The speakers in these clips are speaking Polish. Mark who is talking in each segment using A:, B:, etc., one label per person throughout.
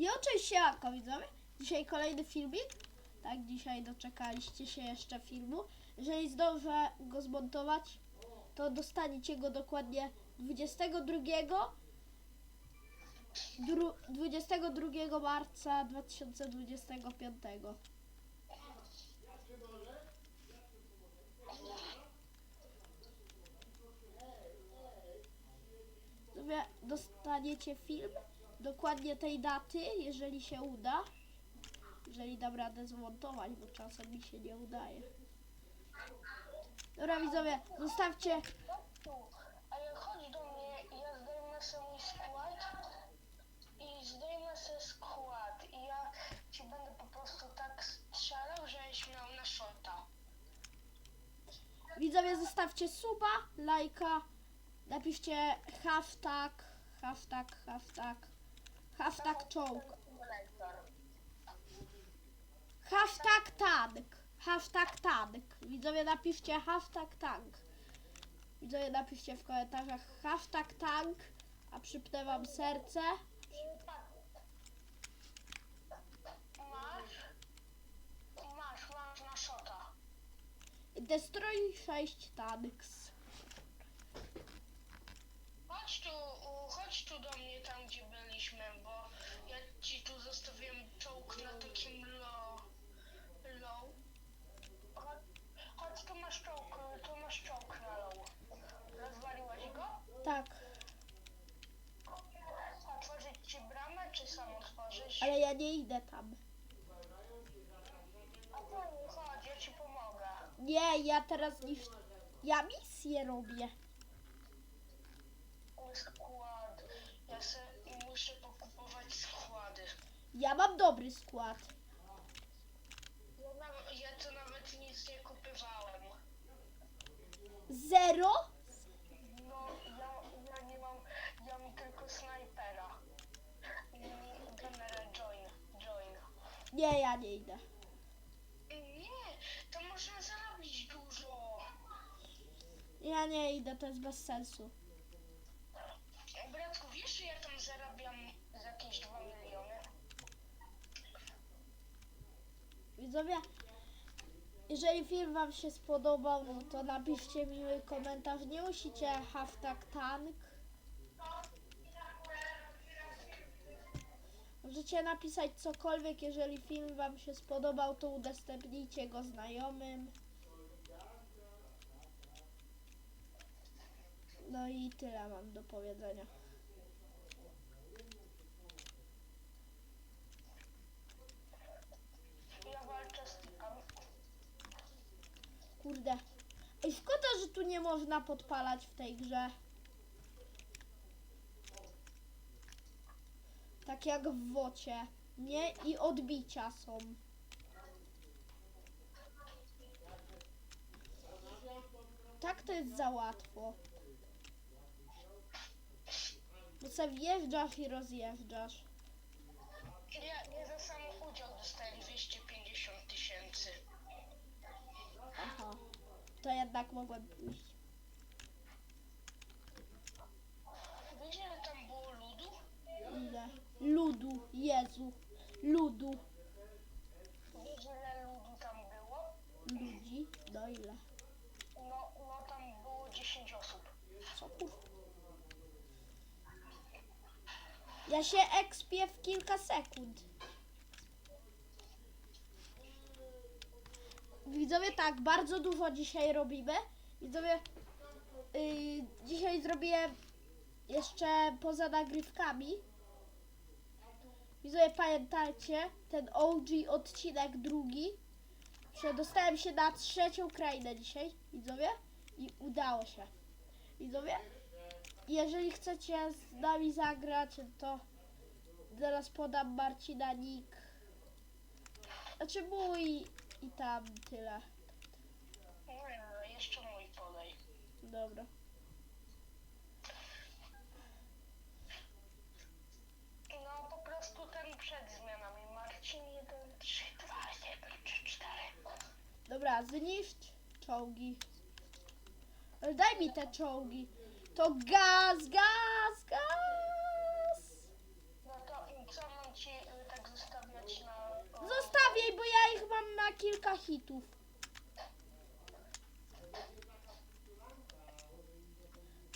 A: I oczywiście jako widzowie, dzisiaj kolejny filmik. Tak, dzisiaj doczekaliście się jeszcze filmu. Jeżeli zdążę go zmontować, to dostaniecie go dokładnie 22 dru, 22 marca 2025. Sobie dostaniecie film dokładnie tej daty, jeżeli się uda. Jeżeli dam radę zmontować, bo czasem mi się nie udaje. Dobra widzowie, zostawcie
B: Tu, ale chodź do mnie, ja zdejmę sobie mój skład i zdejmę sobie skład i ja ci będę po prostu tak strzelał, żebyś miał na shota.
A: Widzowie, zostawcie suba, lajka, napiszcie hashtag, hashtag, hashtag, hashtag czołg, hashtag tank, hashtag tank. Widzowie, napiszcie hashtag tank. Widzowie, napiszcie w komentarzach hashtag tank, a przypnę wam serce. Destroy 6 tanks.
B: Chodź tu, chodź tu do mnie tam, gdzie byliśmy, bo ja ci tu zostawiłem czołg na takim low. low. Chodź, chodź tu masz czołg, tu masz czołg na low. Rozwaliłeś go?
A: Tak,
B: Otworzyć ci bramę, czy sam otworzysz?
A: ale ja nie idę tam.
B: A tu, chodź, ja ci pomogę.
A: Nie, ja teraz niż... Ja misję robię.
B: Skład. Ja se muszę pokupować składy.
A: Ja mam dobry skład.
B: Ja, nam- ja to nawet nic nie kupywałem.
A: Zero?
B: No, ja, ja nie mam, ja mam tylko snajpera. I join, join.
A: Nie, ja nie idę.
B: Nie, to można zarobić dużo.
A: Ja nie idę, to jest bez sensu.
B: Bratku, wiesz, że ja tam zarabiam z jakieś 2 miliony?
A: Widzowie, jeżeli film wam się spodobał, no to napiszcie miły komentarz. Nie musicie hashtag tank. Możecie napisać cokolwiek, jeżeli film wam się spodobał, to udostępnijcie go znajomym. No i tyle mam do powiedzenia.
B: Ja walczę z typem.
A: Kurde. Ej, szkoda, że tu nie można podpalać w tej grze. Tak jak w wocie. Nie? I odbicia są. Tak to jest za łatwo. Bo se wjeżdżasz i rozjeżdżasz.
B: Ja, ja za sam udział dostałem 250 tysięcy.
A: Aha. To jednak mogłem pójść.
B: Wiesz, ile tam było ludu?
A: Ile? Ludu. Jezu. Ludu.
B: Ile ludu tam było?
A: Ludzi. No ile?
B: No, no tam było 10 osób.
A: Co kur... Ja się ekspię w kilka sekund. Widzowie, tak, bardzo dużo dzisiaj robimy. Widzowie, yy, dzisiaj zrobię jeszcze poza nagrywkami. Widzowie, pamiętajcie, ten OG odcinek drugi. Przedostałem się na trzecią krainę dzisiaj, widzowie, i udało się. Widzowie, jeżeli chcecie z nami zagrać, to zaraz podam Marcina nick. Znaczy mój i tam tyle.
B: Nie, no, jeszcze mój podaj.
A: Dobra. Dobra, zniszcz czołgi. Daj mi te czołgi. To gaz, gaz, gaz.
B: No to i co mam ci y, tak zostawiać
A: na... Zostawiaj, bo ja ich mam na kilka hitów.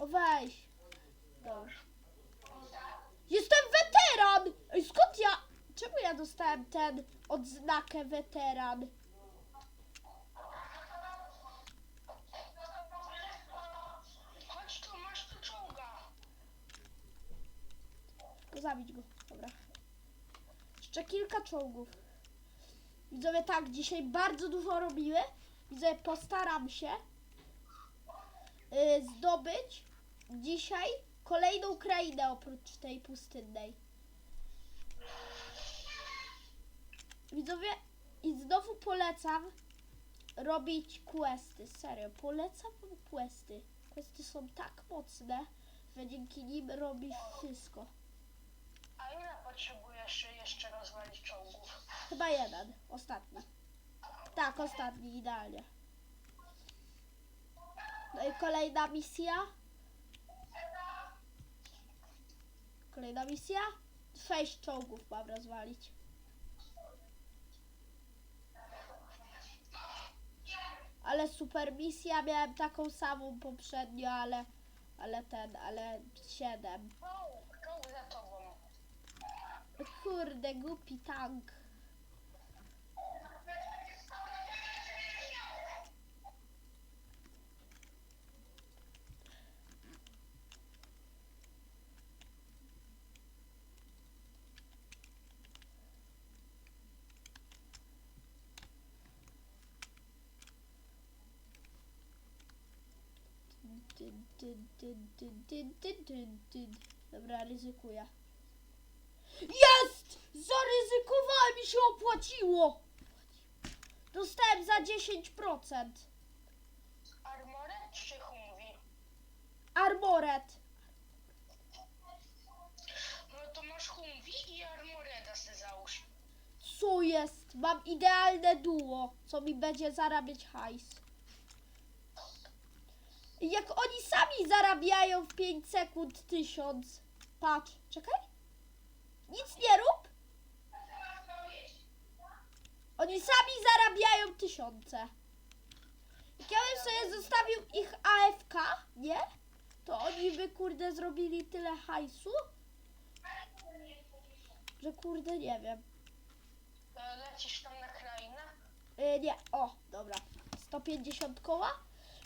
A: O weź. Dobrze. Jestem weteran! Skąd ja... Czemu ja dostałem ten odznakę weteran? Zabić go. Dobra. Jeszcze kilka czołgów. Widzowie, tak, dzisiaj bardzo dużo robiły. Widzowie, postaram się y, zdobyć dzisiaj kolejną krainę oprócz tej pustynnej. Widzowie, i znowu polecam robić questy. Serio, polecam wam questy. Questy są tak mocne, że dzięki nim robisz wszystko.
B: Ile potrzebujesz jeszcze rozwalić czołgów?
A: Chyba jeden. Ostatni. Tak, ostatni, idealnie. No i kolejna misja. Kolejna misja. Sześć czołgów mam rozwalić. Ale super misja, miałem taką samą poprzednio, ale, ale ten, ale siedem.
B: Czołg, czołg za tobą.
A: Kurde, głupi tank. Dyn, dyn, Jest! Zaryzykowałem i się opłaciło! Dostałem za 10%.
B: Armoret czy Humvee?
A: Armoret.
B: No to masz Humvee i Armoreda se załóż.
A: Co jest? Mam idealne duo, co mi będzie zarabiać hajs. Jak oni sami zarabiają w 5 sekund 1000. Patrz, czekaj. Nic nie rób. Oni sami zarabiają tysiące. Jak ja bym sobie zostawił ich AFK, nie? To oni by kurde zrobili tyle hajsu, że kurde nie wiem.
B: E, Lecisz tam na krainę?
A: Y, nie, o, dobra. 150 koła.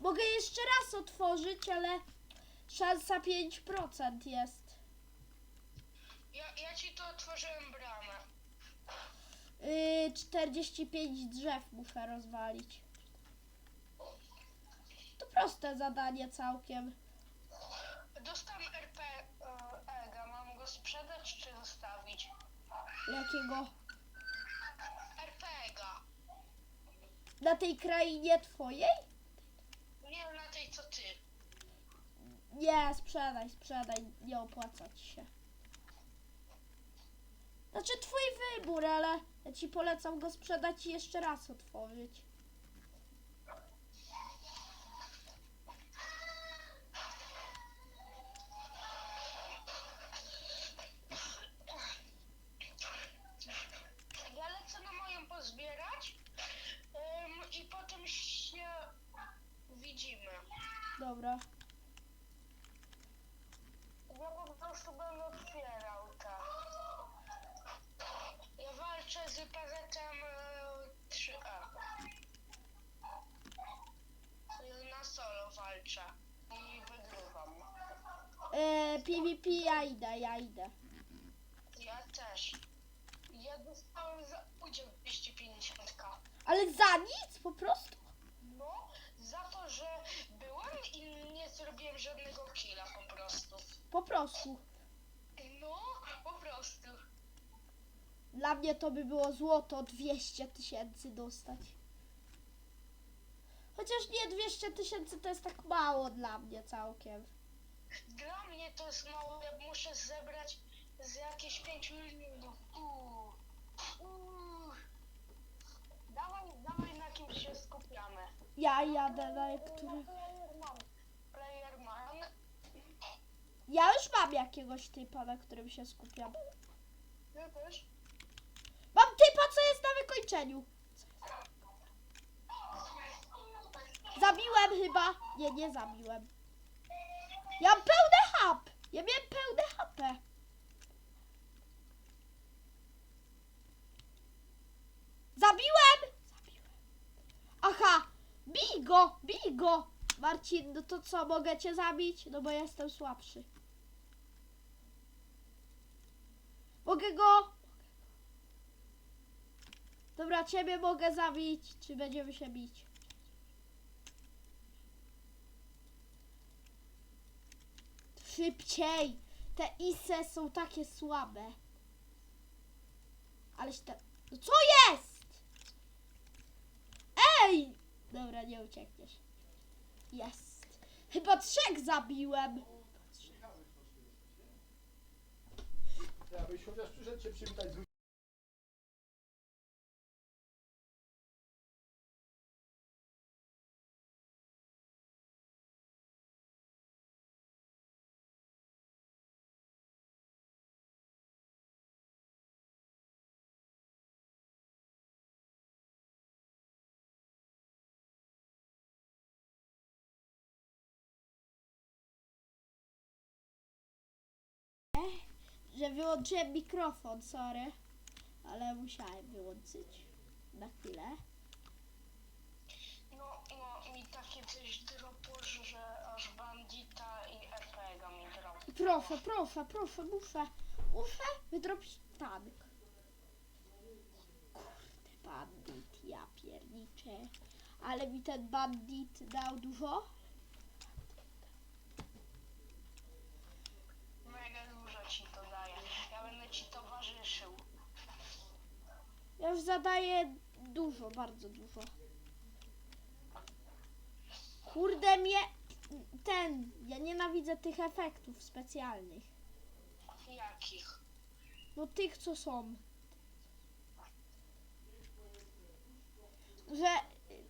A: Mogę jeszcze raz otworzyć, ale szansa 5% jest.
B: Ja, ja ci to otworzyłem bramę.
A: Y, 45 drzew muszę rozwalić. To proste zadanie całkiem.
B: Dostałem RP e, Ega. Mam go sprzedać czy zostawić?
A: Jakiego?
B: RP Ega.
A: Na tej krainie twojej?
B: Nie na tej co ty.
A: Nie, sprzedaj, sprzedaj. Nie opłaca ci się. Znaczy twój wybór, ale ja ci polecam go sprzedać i jeszcze raz otworzyć.
B: Ja lecę na moją pozbierać i potem się widzimy.
A: Dobra.
B: Ja po prostu będę
A: PvP ja idę, ja idę.
B: Ja też. Ja dostałem za udział 250k.
A: Ale za nic po prostu?
B: No, za to, że byłem i nie zrobiłem żadnego killa po prostu.
A: Po prostu.
B: No, po prostu.
A: Dla mnie to by było złoto 200 tysięcy dostać. Chociaż nie 200 tysięcy to jest tak mało dla mnie całkiem.
B: Dla mnie to jest mało, ja muszę zebrać z jakieś 5 milionów. Uuu. Uuu. Dawaj, dawaj na kim się skupiamy.
A: Ja jadę na niektórych.
B: Player man. Player man.
A: Ja już mam jakiegoś typa, na którym się skupiam.
B: Ty też?
A: Mam typa, co jest na wykończeniu. Zabiłem chyba. Nie, nie zabiłem. Ja mam pełny hap. Ja miałem pełne HP. Zabiłem! Zabiłem. Aha! Bij go! Bij go! Marcin, no to co, mogę cię zabić? No bo jestem słabszy. Mogę go! Dobra, ciebie mogę zabić. Czy będziemy się bić? Szybciej! Te ise są takie słabe. Aleś te... No co jest? Ej! Dobra, nie uciekniesz. Jest. Chyba trzech zabiłem.
C: Ja byś chociaż przyszedł się przywitać z
A: Że wyłączyłem mikrofon, sorry. Ale musiałem wyłączyć. Na chwilę.
B: No, no, mi takie coś dropło, że aż bandita i RPG mi dropło.
A: Proszę, proszę, proszę, muszę. Muszę wydrobić tank. Kurde, bandit, ja pierniczę. Ale mi ten bandit dał dużo.
B: Mega dużo ci to daje. Ja będę ci towarzyszył.
A: Ja już zadaję dużo, bardzo dużo. Kurde mnie ten, ja nienawidzę tych efektów specjalnych.
B: Jakich?
A: No tych co są. Że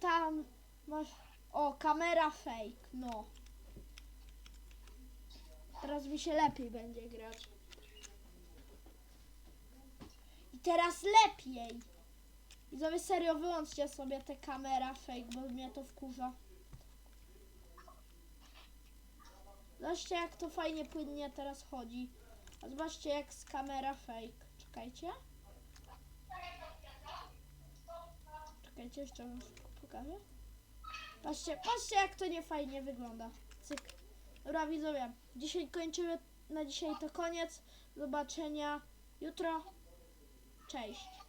A: tam masz. O, kamera fake, no. Teraz mi się lepiej będzie grać. I teraz lepiej. I serio wyłączcie sobie tę kamerę fake, bo mnie to wkurza. Zobaczcie jak to fajnie płynnie teraz chodzi. A zobaczcie jak z kamera fake. Czekajcie. Czekajcie, jeszcze wam pokażę. Patrzcie, patrzcie jak to nie fajnie wygląda. Cyk. Dobra widzowie, dzisiaj kończymy. Na dzisiaj to koniec. Zobaczenia jutro. Cześć.